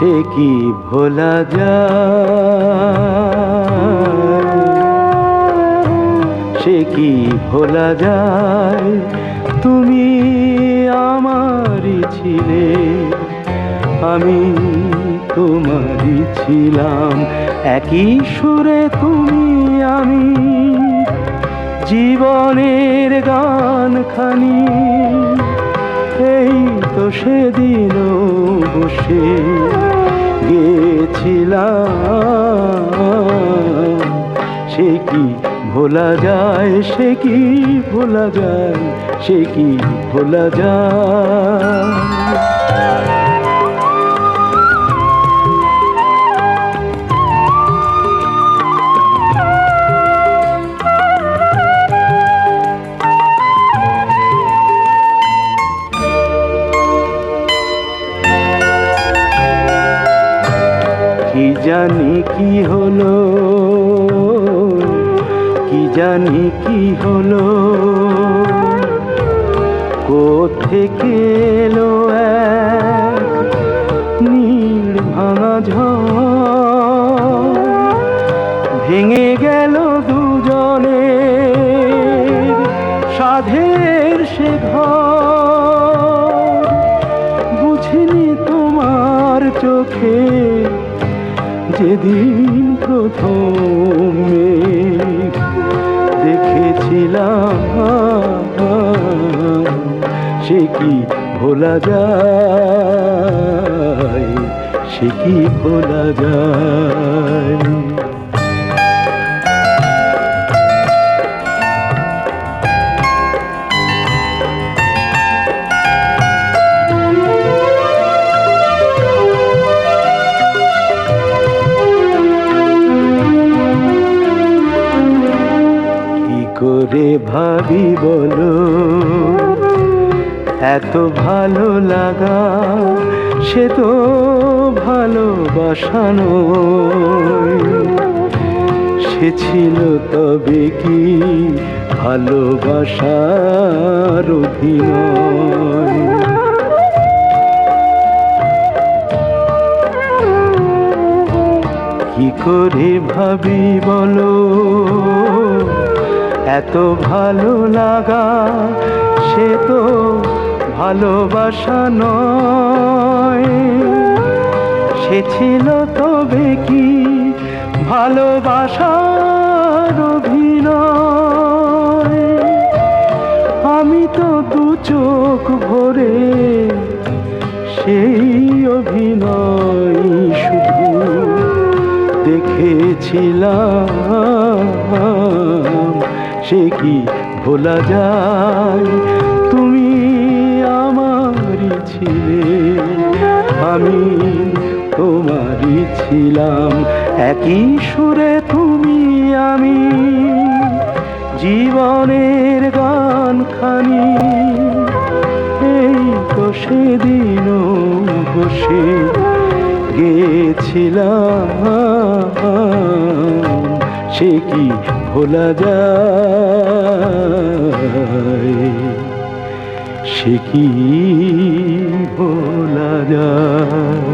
সে কি ভোলা যায়? সে কি ভোলা যায়? তুমি আমারই ছিলে, আমি তোমারই ছিলাম। একই সুরে তুমি, আমি জীবনের গান খানি এই তো সেদিন বসে গেছিলাম সে কি ভোলা যায় সে কি ভোলা যায় সে কি ভোলা যায়? কি হলো? কি জানি কি হলো? কোথেকে এলো নীল ভাঙা ভেঙে গেল দুজনে সাধের সে ঘর। বুঝিনি তোমার চোখে যেদিন প্রথমে দেখেছিলাম সে কি ভোলা যায় সে কি ভোলা যায়। ভাবি বলো এত ভালো লাগা, সে তো ভালোবাসানো সে ছিল তবে কি ভালোবাসার অভিনয়? কি করে ভাবি বলো? এত ভালো লাগা, সে তো ভালোবাসা নয়। সে ছিল তবে কি ভালোবাসার অভিনয়? আমি তো দু চোখ ভরে সেই অভিনয় শুধু দেখেছিলাম। সে কি ভোলা যায়? তুমি আমারই ছিলে, আমি তোমারই ছিলাম। একই সুরে তুমি, আমি জীবনের গান খানি এই তো সেদিন বসে গেছিলাম। সে কি ভোলা যায়? সে কি ভোলা যায়?